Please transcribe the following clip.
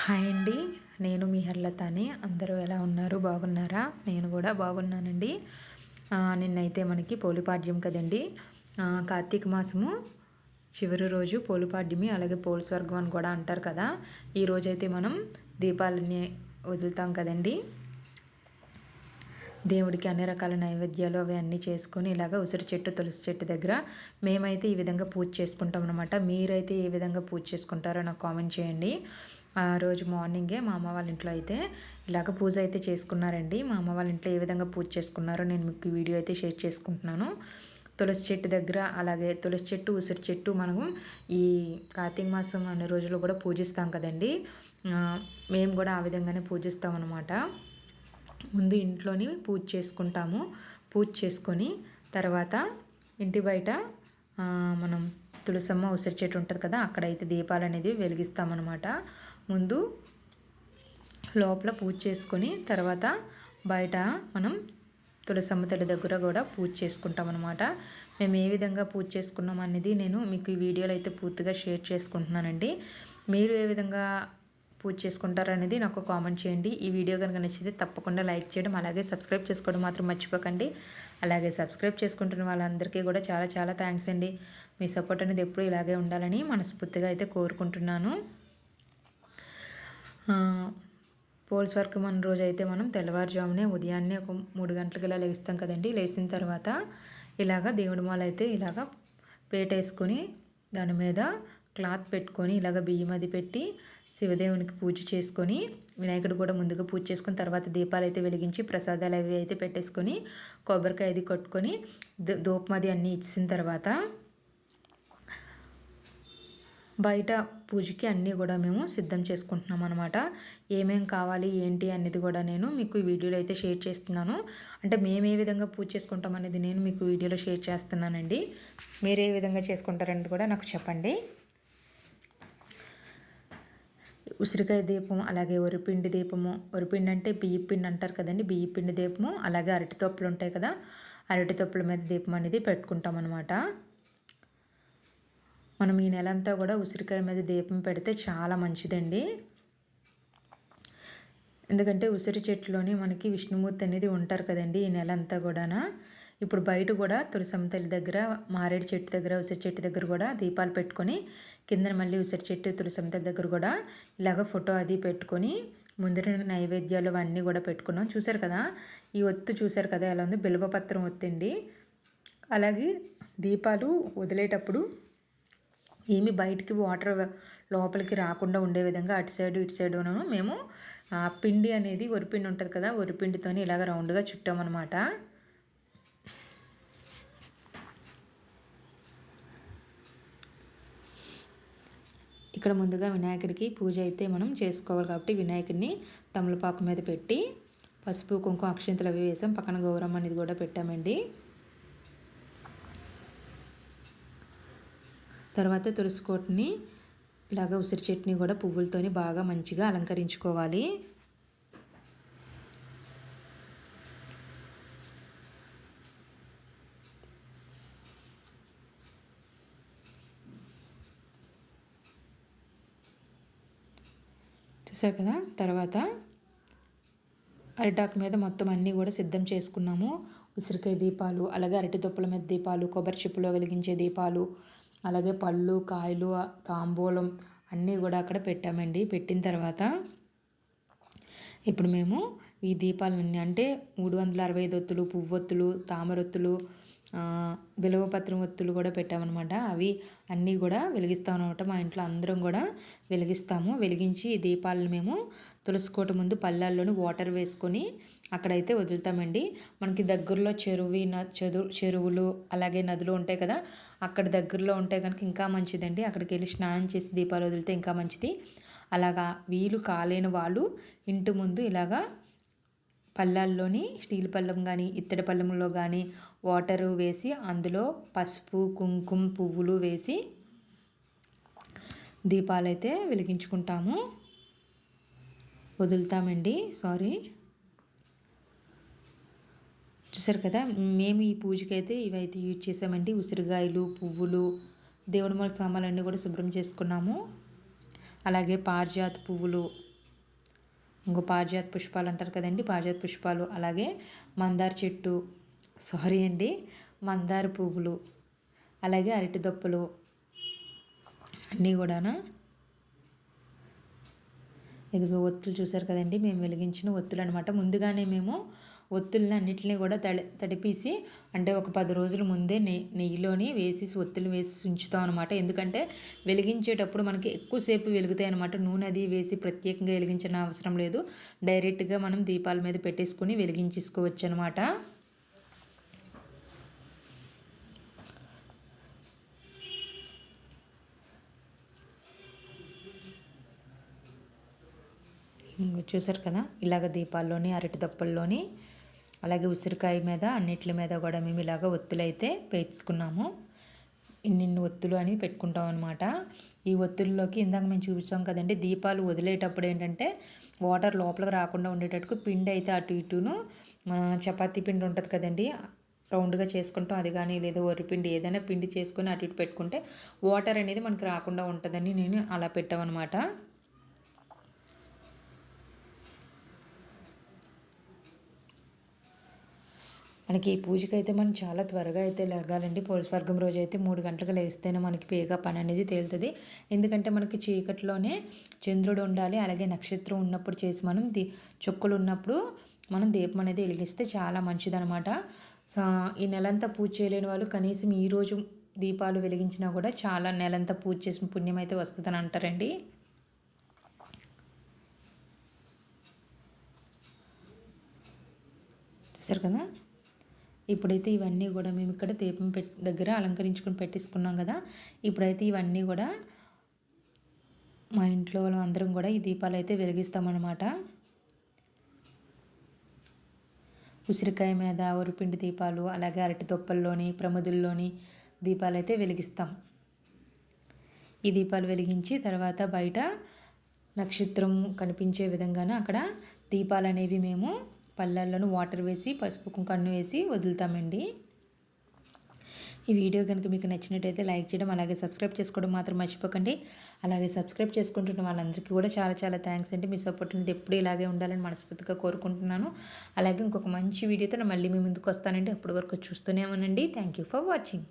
Hi అండి. నేను మీ హర్లతాని. అందరూ ఎలా ఉన్నారు? బాగున్నారా? నేను కూడా బాగున్నానండి. నిన్నైతే మనకి పోలిపాడ్యం కదండి. కార్తీక మాసము. చివరి రోజు పోలిపాడ్యమి అలాగే పోల్స్వర్గం అని కూడా అంటారు కదా. ఈ రోజైతే మనం దీపాలని వదులుతాం కదండి. దేవుడికి అన్ని రకాల నైవేద్యాలు అవి అన్నీ చేసుకొని ఇలాగ ఉసిరి చెట్టు తులసి చెట్టు దగ్గర మేమైతే ఈ విధంగా పూజ చేసుకుంటాం అనమాట మీరైతే ఏ విధంగా పూజ చేసుకుంటారో నాకు కామెంట్ చేయండి. ఆ రోజు మార్నింగే మా అమ్మ వాళ్ళ ఇంట్లో అయితే ఇలాగ పూజ అయితే చేసుకున్నారండి. మా అమ్మ వాళ్ళ ఇంట్లో ఏ విధంగా పూజ చేసుకున్నారో నేను మీకు వీడియో అయితే షేర్ చేసుకుంటున్నాను. తులసి చెట్టు దగ్గర అలాగే తులసి చెట్టు ఉసిరి చెట్టు మనము ఈ కార్తీక మాసం అనే రోజులు కూడా పూజిస్తాం కదండి. మేము కూడా ఆ విధంగానే పూజిస్తాం అనమాట ముందు ఇంట్లోని పూజ చేసుకుంటాము. పూజ చేసుకొని తర్వాత ఇంటి బయట మనం తులసమ్మ ఉసిరి చెట్టు ఉంటుంది కదా అక్కడైతే దీపాలు అనేది వెలిగిస్తామన్నమాట. ముందు లోపల పూజ చేసుకొని తర్వాత బయట మనం తులసమ్మ తల్లి దగ్గర కూడా పూజ చేసుకుంటాం అనమాట మేము ఏ విధంగా పూజ చేసుకున్నాం అనేది నేను మీకు ఈ వీడియోలో అయితే పూర్తిగా షేర్ చేసుకుంటున్నానండి. మీరు ఏ విధంగా పూజ చేసుకుంటారు అనేది నాకు కామెంట్ చేయండి. ఈ వీడియో కనుక నచ్చితే తప్పకుండా లైక్ చేయడం అలాగే సబ్స్క్రైబ్ చేసుకోవడం మాత్రం మర్చిపోకండి. అలాగే సబ్స్క్రైబ్ చేసుకుంటున్న వాళ్ళందరికీ కూడా చాలా చాలా థ్యాంక్స్ అండి. మీ సపోర్ట్ అనేది ఎప్పుడు ఇలాగే ఉండాలని మనస్ఫూర్తిగా అయితే కోరుకుంటున్నాను. పోల్స్ వర్క్ మన రోజు అయితే మనం తెల్లవారుజామునే ఉదయాన్నే ఒక మూడు గంటలకి ఇలా లేస్తాం కదండి. లేచిన తర్వాత ఇలాగ దేవుడి మాల అయితే ఇలాగ పేటేసుకొని దాని మీద క్లాత్ పెట్టుకొని ఇలాగ బియ్యం అది పెట్టి శివదేవునికి పూజ చేసుకొని వినాయకుడు కూడా ముందుగా పూజ చేసుకొని తర్వాత దీపాలు అయితే వెలిగించి ప్రసాదాలు అవి అయితే పెట్టేసుకొని కొబ్బరికాయ అది కొట్టుకొని దూపమది అన్నీ ఇచ్చిన తర్వాత బయట పూజకి అన్నీ కూడా మేము సిద్ధం చేసుకుంటున్నాం అనమాట ఏమేం కావాలి ఏంటి అనేది కూడా నేను మీకు ఈ వీడియోలో అయితే షేర్ చేస్తున్నాను. అంటే మేము ఏ విధంగా పూజ చేసుకుంటాం అనేది నేను మీకు వీడియోలో షేర్ చేస్తున్నానండి. మీరు ఏ విధంగా చేసుకుంటారనేది కూడా నాకు చెప్పండి. ఉసిరికాయ దీపం అలాగే వరిపిండి దీపము. వరిపిండి అంటే బియ్య పిండి అంటారు కదండి. బియ్య పిండి దీపము అలాగే అరటి తొప్పులు ఉంటాయి కదా. అరటి తొప్పుల మీద దీపం అనేది పెట్టుకుంటాం అనమాట మనం ఈ నెలంతా కూడా ఉసిరికాయ మీద దీపం పెడితే చాలా మంచిదండి. ఎందుకంటే ఉసిరి చెట్టులోని మనకి విష్ణుమూర్తి అనేది ఉంటారు కదండి ఈ నెల అంతా కూడా ఇప్పుడు బయట కూడా తులసమ్మ తల్లి దగ్గర మారేడు చెట్టు దగ్గర ఉసిరి చెట్టు దగ్గర కూడా దీపాలు పెట్టుకొని కింద మళ్ళీ ఉసిరి చెట్టు తులసమ్మ తల్లి దగ్గర కూడా ఇలాగ ఫోటో అది పెట్టుకొని ముందర నైవేద్యాలు అవన్నీ కూడా పెట్టుకున్నాం. చూసారు కదా? ఈ ఒత్తు చూసారు కదా? ఎలా ఉంది? బిల్వపత్రం ఒత్తండి అలాగే దీపాలు వదిలేటప్పుడు ఏమి బయటికి వాటర్ లోపలికి రాకుండా ఉండే విధంగా అటు సైడ్ ఇటు సైడును మేము పిండి అనేది ఒరిపిండి ఉంటుంది కదా? ఒరిపిండితోని ఇలాగ రౌండ్గా చుట్టామన్నమాట. ఇక్కడ ముందుగా వినాయకుడికి పూజ అయితే మనం చేసుకోవాలి కాబట్టి వినాయకుడిని తమలపాకు మీద పెట్టి పసుపు కుంకుమ అక్షింతలు అవి వేసాం. పక్కన గౌరవం అనేది కూడా పెట్టామండి. తర్వాత తులసి తులసికోటని ఇలాగ ఉసిరి చట్నీ కూడా పువ్వులతోని బాగా మంచిగా అలంకరించుకోవాలి. చూసారు కదా? తర్వాత అరిటాకు మీద మొత్తం అన్నీ కూడా సిద్ధం చేసుకున్నాము. ఉసిరికాయ దీపాలు అలాగే అరటి దుప్పల మీద దీపాలు కొబ్బరి చిప్పులో వెలిగించే దీపాలు అలాగే పళ్ళు కాయలు తాంబూలం అన్నీ కూడా అక్కడ పెట్టామండి. పెట్టిన తర్వాత ఇప్పుడు మేము ఈ దీపాలన్నీ అంటే మూడు వందల అరవై ఐదు ఒత్తులు పువ్వొత్తులు తామరొత్తులు బిలవపత్రం ఒత్తులు కూడా పెట్టామన్నమాట. అవి అన్నీ కూడా వెలిగిస్తాం అనమాట మా ఇంట్లో అందరం కూడా వెలిగిస్తాము. వెలిగించి దీపాలను మేము తులసికోట ముందు పల్లెల్లోని వాటర్ వేసుకొని అక్కడైతే వదులుతామండి. మనకి దగ్గరలో చెరువు చెరు చెరువులు అలాగే నదులు ఉంటాయి కదా అక్కడ దగ్గరలో ఉంటే కనుక ఇంకా మంచిదండి. అక్కడికి వెళ్ళి స్నానం చేసి దీపాలు వదిలితే ఇంకా మంచిది. అలాగా వీలు కాలేని వాళ్ళు ఇంటి ముందు ఇలాగా పళ్ళాల్లోని స్టీల్ పళ్ళం కానీ ఇత్తడి పళ్ళంలో కానీ వాటర్ వేసి అందులో పసుపు కుంకుమ పువ్వులు వేసి దీపాలైతే వెలిగించుకుంటాము. వదులుతామండి. సారీ. చూసారు కదా మేము ఈ పూజకైతే ఇవైతే యూజ్ చేసామండి. ఉసిరికాయలు పువ్వులు దేవుడి మూల సామాన్లన్నీ కూడా శుభ్రం చేసుకున్నాము. అలాగే పారిజాత పువ్వులు ఇంకో పారిజాత పుష్పాలు అంటారు కదండి పారిజాత పుష్పాలు. అలాగే మందార చెట్టు సారీ అండి మందార పువ్వులు అలాగే అరటి దొప్పలు అన్నీ కూడాను. ఇదిగో ఒత్తులు చూసారు కదండి మేము వెలిగించిన ఒత్తులు అనమాట ముందుగానే మేము ఒత్తుల్ని అన్నింటినీ కూడా తడి తడిపేసి అంటే ఒక పది రోజుల ముందే నెయ్యి నెయ్యిలోని వేసి ఒత్తులు వేసి ఉంచుతాం అనమాట ఎందుకంటే వెలిగించేటప్పుడు మనకి ఎక్కువసేపు వెలుగుతాయి అనమాట నూనె అది వేసి ప్రత్యేకంగా వెలిగించిన అవసరం లేదు. డైరెక్ట్గా మనం దీపాల మీద పెట్టేసుకొని వెలిగించేసుకోవచ్చు అనమాట చూసారు కదా? ఇలాగ దీపాల్లోని అరటి దప్పల్లోని అలాగే ఉసిరికాయ మీద అన్నిటి మీద కూడా మేము ఇలాగ ఒత్తులు అయితే పేర్చుకున్నాము ఇన్నిన్ని ఒత్తులు అని పెట్టుకుంటాం అనమాట ఈ ఒత్తుల్లోకి ఇందాక మేము చూపించాం కదండి దీపాలు వదిలేటప్పుడు ఏంటంటే వాటర్ లోపలికి రాకుండా ఉండేటట్టుకు పిండి అయితే అటు ఇటును చపాతీ పిండి ఉంటుంది కదండి రౌండ్గా చేసుకుంటాం. అది కానీ లేదా వరిపిండి ఏదైనా పిండి చేసుకొని అటు ఇటు పెట్టుకుంటే వాటర్ అనేది మనకు రాకుండా ఉంటుందని నేను అలా పెట్టామన్నమాట. మనకి ఈ పూజకి అయితే మనం చాలా త్వరగా అయితే లేగాలండి. స్వర్గం రోజు అయితే మూడు గంటలకు లేస్తేనే మనకి పేగా పని అనేది తేలుతుంది. ఎందుకంటే మనకి చీకట్లోనే చంద్రుడు ఉండాలి అలాగే నక్షత్రం ఉన్నప్పుడు చేసి మనం ది చుక్కలు ఉన్నప్పుడు మనం దీపం అనేది వెలిగిస్తే చాలా మంచిదనమాట. ఈ నెలంతా పూజ చేయలేని వాళ్ళు కనీసం ఈరోజు దీపాలు వెలిగించినా కూడా చాలా నెలంతా పూజ చేసిన పుణ్యం అయితే వస్తుందని అంటారండి. చూసారు కదా? ఇప్పుడైతే ఇవన్నీ కూడా మేము ఇక్కడ దీపం పెట్ దగ్గర అలంకరించుకొని పెట్టేసుకున్నాం కదా. ఇప్పుడైతే ఇవన్నీ కూడా మా ఇంట్లో వాళ్ళం అందరం కూడా ఈ దీపాలు అయితే వెలిగిస్తామన్నమాట. ఉసిరికాయ మీద ఉరిపిండి దీపాలు అలాగే అరటి తొప్పల్లోని ప్రమదుల్లోని దీపాలు అయితే వెలిగిస్తాం. ఈ దీపాలు వెలిగించి తర్వాత బయట నక్షత్రం కనిపించే విధంగానే అక్కడ దీపాలు అనేవి మేము పళ్ళల్లోనూ వాటర్ వేసి పసుపు కుంకన్ను వేసి వదులుతామండి. ఈ వీడియో కనుక మీకు నచ్చినట్టయితే లైక్ చేయడం అలాగే సబ్స్క్రైబ్ చేసుకోవడం మాత్రం మర్చిపోకండి. అలాగే సబ్స్క్రైబ్ చేసుకుంటున్న వాళ్ళందరికీ కూడా చాలా చాలా థ్యాంక్స్ అండి. మీ సపోర్ట్ అనేది ఎప్పుడు ఇలాగే ఉండాలని మనస్ఫూర్తిగా కోరుకుంటున్నాను. అలాగే ఇంకొక మంచి వీడియోతో మళ్ళీ మీ ముందుకు వస్తానండి. అప్పటి వరకు చూస్తూనే ఉన్నానండి థ్యాంక్ యూ ఫర్ వాచింగ్